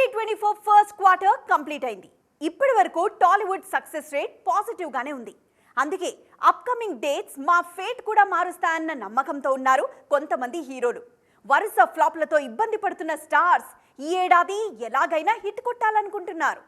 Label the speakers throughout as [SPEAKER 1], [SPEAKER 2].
[SPEAKER 1] Twenty twenty four first quarter complete అయింది. ఇప్పటి వరకు టాలీవుడ్ సక్సెస్ రేట్ పాజిటివ్గానే ఉంది. అందుకే అప్కమింగ్ డేట్స్ మా ఫేట్ కూడా మారుస్తాయన్న నమ్మకంతో ఉన్నారు కొంతమంది హీరోలు. వరుస ఫ్లాప్లతో ఇబ్బంది పడుతున్న స్టార్స్ ఈ ఏడాది ఎలాగైనా hit కొట్టాలనుకుంటున్నారు.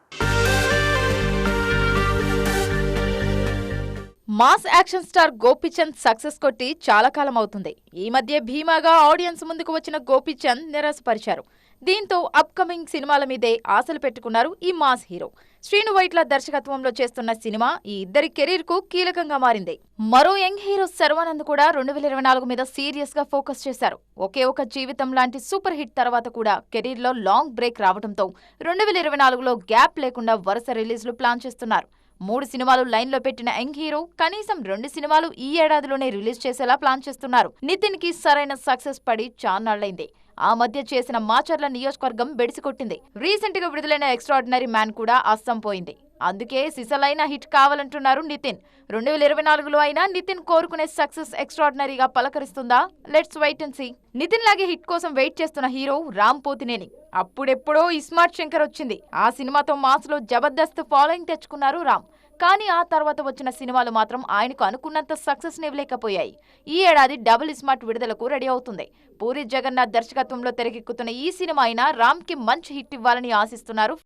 [SPEAKER 2] Mass action star Gopichand success కొట్టి చాలా కాలం అవుతుంది. ఈ మధ్య భీమాగా ఆడియన్స్ ముందుకు వచ్చిన గోపీచంద్ నిరాశపరిచారు. దీంతో అప్కమింగ్ సినిమాల మీదే ఆశలు పెట్టుకున్నారు ఈ మాస్ హీరో. శ్రీను వైట్ల దర్శకత్వంలో చేస్తున్న సినిమా ఈ ఇద్దరి కెరీర్కు కీలకంగా మారింది. మరో యంగ్ హీరో శర్వానంద్ కూడా రెండు వేల ఇరవై నాలుగు మీద సీరియస్గా ఫోకస్ చేశారు. ఒకే ఒక జీవితం లాంటి సూపర్ హిట్ తర్వాత కూడా కెరీర్లో లాంగ్ బ్రేక్ రావడంతో రెండు వేల ఇరవై నాలుగులో గ్యాప్ లేకుండా వరుస రిలీజ్లు ప్లాన్ చేస్తున్నారు. మూడు సినిమాలు లైన్లో పెట్టిన యంగ్ హీరో కనీసం రెండు సినిమాలు ఈ ఏడాదిలోనే రిలీజ్ చేసేలా ప్లాన్ చేస్తున్నారు. నితిన్కి సరైన సక్సెస్ పడి చాన్నాళ్ళైంది ఆ మధ్య చేసిన మాచర్ల నియోజకవర్గం బెడిసికొట్టింది రీసెంట్గా విడుదలైన ఎక్స్ట్రాడినరీ మ్యాన్ కూడా అస్సం పోయింది అందుకే సిసలైన హిట్ కావాలంటున్నారు నితిన్. రెండు వేల ఇరవై నాలుగులో అయినా నితిన్ కోరుకునే సక్సెస్ ఎక్స్ట్రాడినరీగా పలకరిస్తుందా? Let's wait and see Nithin లాగే హిట్ కోసం వెయిట్ చేస్తున్న హీరో రామ్ పోతినేని. అప్పుడెప్పుడో ఇస్మార్ట్ శంకర్ వచ్చింది. ఆ సినిమాతో మాస్లో జబర్దస్త్ ఫాలోయింగ్ తెచ్చుకున్నారు రామ్. కానీ ఆ తర్వాత వచ్చిన సినిమాలు మాత్రం ఆయనకు అనుకున్నంత సక్సెస్ నివ్వలేకపోయాయి ఈ ఏడాది డబుల్ స్మార్ట్ విడుదలకు రెడీ అవుతుంది. పూరి జగన్నాథ్ దర్శకత్వంలో తెరకెక్కుతున్న ఈ సినిమా అయినా రామ్కి మంచి హిట్ ఇవ్వాలని ఆశిస్తున్నారు